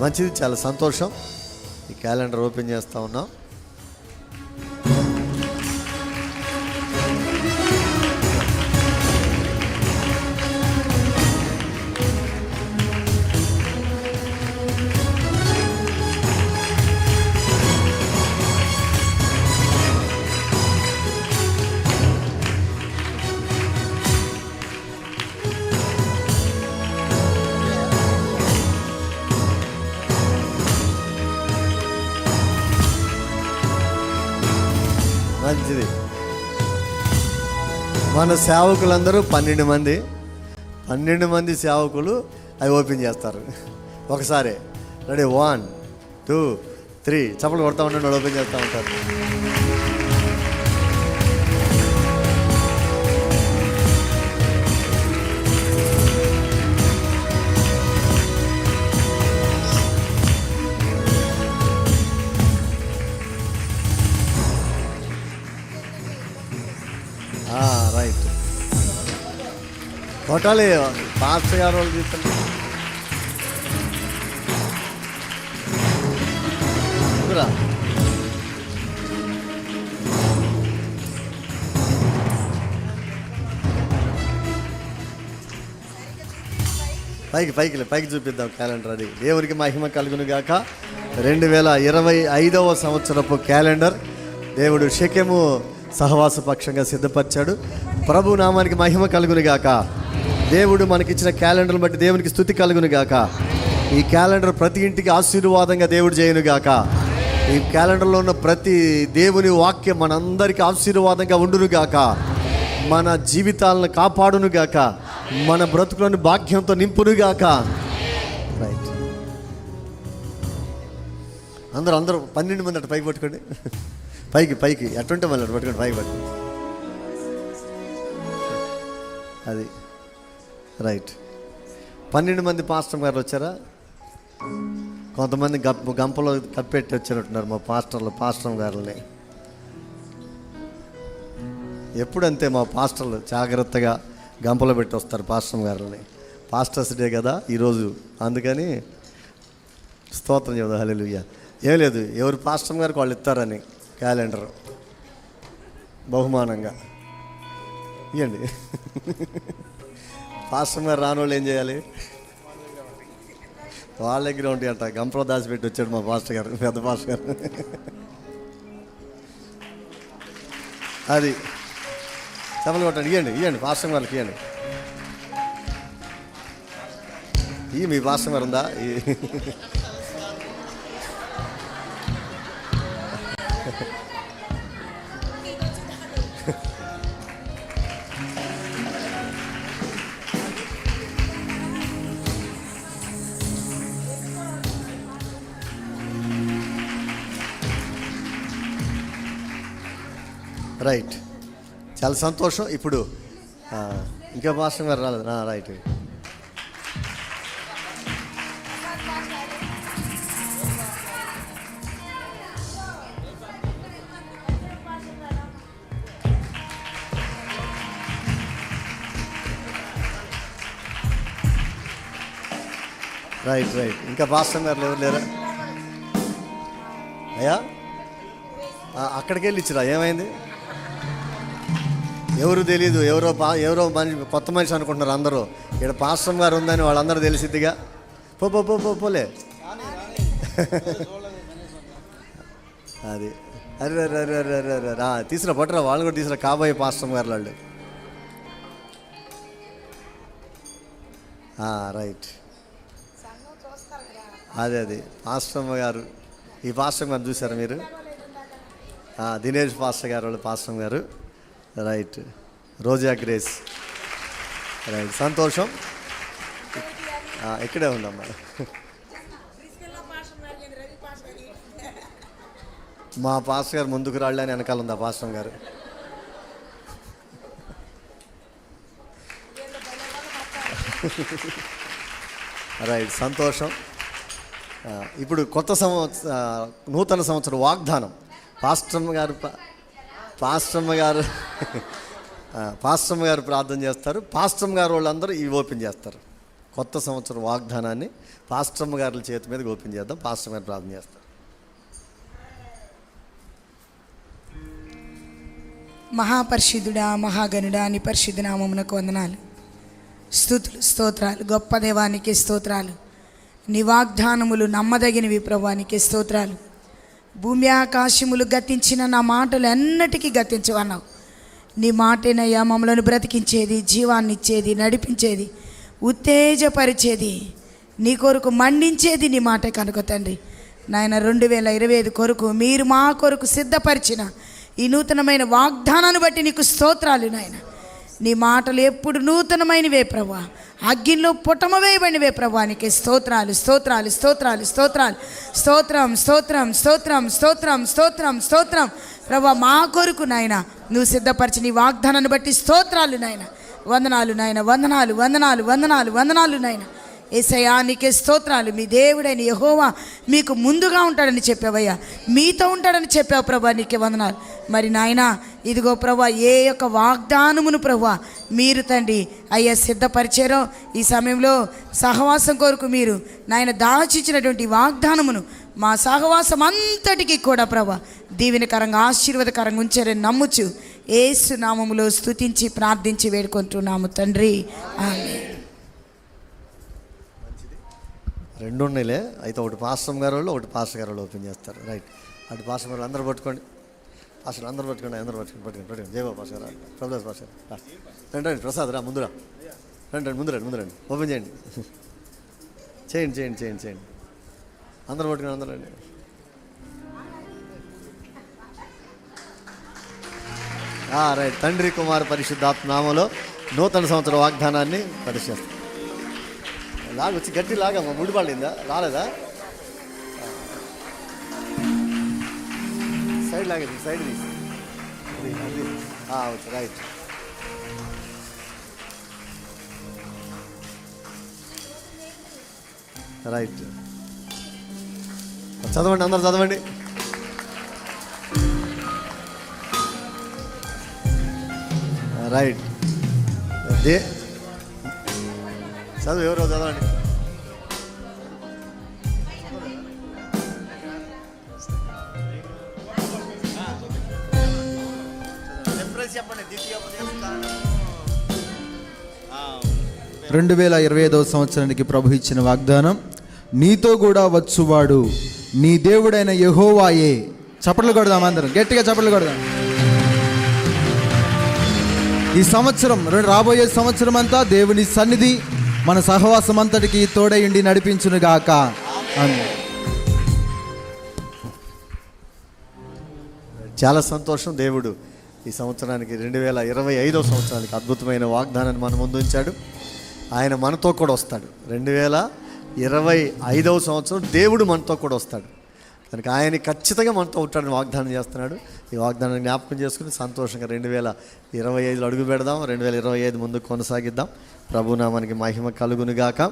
మంచిది చాలా సంతోషం. ఈ క్యాలెండర్ ఓపెన్ చేస్తూ ఉన్నాం. మంచిది. మన సేవకులందరూ పన్నెండు మంది. పన్నెండు మంది సేవకులు అవి ఓపెన్ చేస్తారు. ఒకసారి రెడీ వన్ టూ త్రీ. చప్పలు కొడతా ఉంటాడు ఓపెన్ చేస్తూ ఉంటారు. రైట్. కొట్టాలి పాస్టర్ గారు వాళ్ళు తీసుకుంటారు పైకి పైకి పైకి చూపిద్దాం క్యాలెండర్ అది. దేవునికి మహిమ కలుగును గాక రెండు వేల ఇరవై ఐదవ సంవత్సరపు క్యాలెండర్. దేవుడు శక్యము సహవాస పక్షంగా సిద్ధపరిచాడు. ప్రభు నామానికి మహిమ కలుగును గాక. దేవుడు మనకిచ్చిన క్యాలెండర్ని బట్టి దేవునికి స్థుతి కలుగునుగాక ఈ క్యాలెండర్ ప్రతి ఇంటికి ఆశీర్వాదంగా దేవుడు చేయనుగాక ఈ క్యాలెండర్లో ఉన్న ప్రతి దేవుని వాక్యం మనందరికీ ఆశీర్వాదంగా ఉండును గాక. మన జీవితాలను కాపాడునుగాక మన బ్రతుకులను భాగ్యంతో నింపును గాక. రైట్ అందరూ అందరూ పన్నెండు మంది అటు పైకి పట్టుకోండి. పైకి పైకి. ఎట్టుంటే మళ్ళీ పట్టుకోండి పైకి పట్టుకోండి. అది. రైట్. పన్నెండు మంది పాస్టర్ గారు వచ్చారా? కొంతమంది గంప గంపలో కప్పెట్టి వచ్చినట్టున్నారు మా పాస్టర్లు పాస్టర్ గారుని. ఎప్పుడంతే మా పాస్టర్లు జాగ్రత్తగా గంపలో పెట్టి వస్తారు పాస్టర్ గారుని? పాస్టర్స్ డే కదా ఈరోజు. అందుకని స్తోత్రం చెబుదా హల్లెలూయా. ఏం లేదు ఎవరు పాస్టర్ గారికి వాళ్ళు ఇస్తారని. క్యాలెండర్. బహుమానంగా. ఇవ్వండి పాస్టర్ గారు రాని వాళ్ళు ఏం చేయాలి? వాళ్ళ దగ్గర ఉంటాయి అంట గంపలో దాచిపెట్టి వచ్చాడు మా పాస్టర్ గారు పెద్ద పాస్టర్ గారు. అది. చెప్పలు కొట్టండి ఇవ్వండి ఇవ్వండి పాస్టర్ గారికి ఇవ్వండి ఈ మీ పాస్టర్ గారు ఉందా? రైట్. చాలా సంతోషం. ఇప్పుడు ఇంకా మాస్టర్ గారు రాలేదు. రైట్. Right right. ఇంకా మాస్టర్ గారు ఎవరు లేరా? అయ్యా? అక్కడికి వెళ్ళి ఇచ్చిరా? ఏమైంది? ఎవరు తెలియదు ఎవరో పా ఎవరో మనిషి కొత్త మనిషి అనుకుంటున్నారు అందరూ. ఇక్కడ పాస్టర్ గారు ఉందని వాళ్ళందరూ తెలిసిద్దిగా. పో పో పో పో పోలే. అది. అరే అరే అరే అరే అరే అరే రా తీసిన పట్టరా వాళ్ళు కూడా తీసిన కాబోయే పాస్టర్ గారు వాళ్ళు. రైట్. అదే అది. పాస్టమ్మ గారు ఈ పాస్టమ్ గారు చూసారా మీరు? దినేష్ పాస్టర్ గారు వాళ్ళు పాస్టమ్ గారు. రైట్ రోజా గ్రేస్ రైట్ సంతోషం. ఇక్కడే ఉందమ్మా. మా పాస్టర్ గారు ముందుకు రాళ్ళని వెనకాల ఉంది ఆ పాస్టర్ గారు. రైట్ సంతోషం. ఇప్పుడు కొత్త సంవత్సర నూతన సంవత్సరం వాగ్దానం. పాస్టర్ గారు పాస్టమ్మ గారు పాస్టమ్మ గారు ప్రార్థన చేస్తారు. పాస్టమ్మ గారు వాళ్ళందరూ ఇవి ఓపెన్ చేస్తారు. కొత్త సంవత్సరం వాగ్దానాన్ని పాస్టమ్మ గారుల చేతి మీద ఓపెన్ చేద్దాం పాస్టమ్మ గారు ప్రార్థన చేస్తారు. మహాపరిశుద్ధుడా మహాగనుడా నీ పరిశుద్ధ నామమునకు వందనాలు. స్థుతులు స్తోత్రాలు గొప్ప దేవానికి స్తోత్రాలు. నీ వాగ్దానములు నమ్మదగినవి ప్రభానికి స్తోత్రాలు. భూమి ఆకాశములు గతించిన నా మాటలు ఎన్నటికీ గతించవన్నావు. నీ మాటేనయ్యా మమ్మలను బ్రతికించేది జీవాన్ని ఇచ్చేది నడిపించేది ఉత్తేజపరిచేది నీ కొరకు మండించేది నీ మాటే కనుక తండ్రి. నాయన రెండు వేల ఇరవై ఐదు కొరకు మీరు మా కొరకు సిద్ధపరిచిన ఈ నూతనమైన వాగ్దానాన్ని బట్టి నీకు స్తోత్రాలు నాయన. నీ మాటలు ఎప్పుడు నూతనమైనవే ప్రభా అగ్గిలో పుటమ వేయబడినవే ప్రభా స్తోత్రాలు స్తోత్రాలు స్తోత్రాలు స్తోత్రాలు. స్తోత్రం స్తోత్రం స్తోత్రం స్తోత్రం స్తోత్రం స్తోత్రం. ప్రభా మా కొరకు నాయన నువ్వు సిద్ధపరిచిన నీ వాగ్దానాన్ని బట్టి స్తోత్రాలు నాయన. వందనాలు నాయన వందనాలు వందనాలు వందనాలు వందనాలు నాయన. ఏసయ్యా నీకే స్తోత్రాలు. మీ దేవుడైన యహోవా మీకు ముందుగా ఉంటాడని చెప్పావయ్యా. మీతో ఉంటాడని చెప్పావు ప్రభా నీకే వందనాలు. మరి నాయన ఇదిగో ప్రభా ఏ యొక్క వాగ్దానమును ప్రభా మీరు తండ్రి అయ్యా సిద్ధపరిచారో ఈ సమయంలో సహవాసం కొరకు మీరు నాయన దాచిచ్చినటువంటి వాగ్దానమును మా సహవాసం అంతటికి కూడా ప్రభా దీవెనకరంగా ఆశీర్వాదకరంగా ఉంచారని నమ్ముచు ఏసు నామములో స్థుతించి ప్రార్థించి వేడుకుంటున్నాము తండ్రి. ఆమె రెండు ఉన్నాయిలే అయితే ఒకటి పాస్టర్ గారు వాళ్ళు ఒకటి పాస్టర్ గారు వాళ్ళు ఓపెన్ చేస్తారు. రైట్. అటు పాస్టర్ గారు అందరూ పట్టుకోండి. అసలు అందరూ పట్టుకోండి అందరూ పట్టుకుని పట్టుకుని పట్టుకోండి. జయబాబు పాస్టర్ గారు ప్రభుదాస్ పాస్టర్ గారు. రండి రండి ప్రసాద్ రా ముందురా రండి రండి ముందు రండి ముందు రండి. ఓపెన్ చేయండి. చేయండి చేయండి చేయండి చేయండి. అందరూ పట్టుకుని అందరూ రండి. రైట్. తండ్రి కుమార్ పరిశుద్ధాత్మనామలో నూతన సంవత్సర వాగ్దానాన్ని పరిశీలిస్తాం. లాగొచ్చి గట్టి లాగా ముడి పడిందా రాలేదా? సైడ్ లాగేది సైడ్ తీసి. అది, అది. రైట్. రైట్. చదవండి అందరు చదవండి. రైట్. దే. చదువు ఎవరో చదవండి. చెప్పండి రెండు వేల ఇరవై ఐదవ సంవత్సరానికి ప్రభు ఇచ్చిన వాగ్దానం నీతో కూడా వచ్చువాడు నీ దేవుడైన యహోవాయే. చప్పట్లు కొడదాం అందరం గట్టిగా చప్పట్లు కొడదాం. ఈ సంవత్సరం రెండు రాబోయే సంవత్సరం అంతా దేవుని సన్నిధి మన సహవాసం అంతటికి తోడయుండి నడిపించును గాక. ఆమేన్. చాలా సంతోషం దేవుడు. ఈ సంవత్సరానికి రెండు వేల ఇరవై ఐదో సంవత్సరానికి అద్భుతమైన వాగ్దానాన్ని మన ముందు ఉంచాడు. ఆయన మనతో కూడా వస్తాడు. రెండు వేల ఇరవై ఐదవ సంవత్సరం దేవుడు మనతో కూడా వస్తాడు. కనుక ఆయన ఖచ్చితంగా మనతో ఉంటాడని వాగ్దానం చేస్తున్నాడు. ఈ వాగ్దానాన్ని జ్ఞాపకం చేసుకుని సంతోషంగా రెండు వేల ఇరవై ఐదులో అడుగు పెడదాం. రెండు వేల ఇరవై ఐదు ముందు కొనసాగిద్దాం. ప్రభునామానికి మహిమ కలుగునుగాక.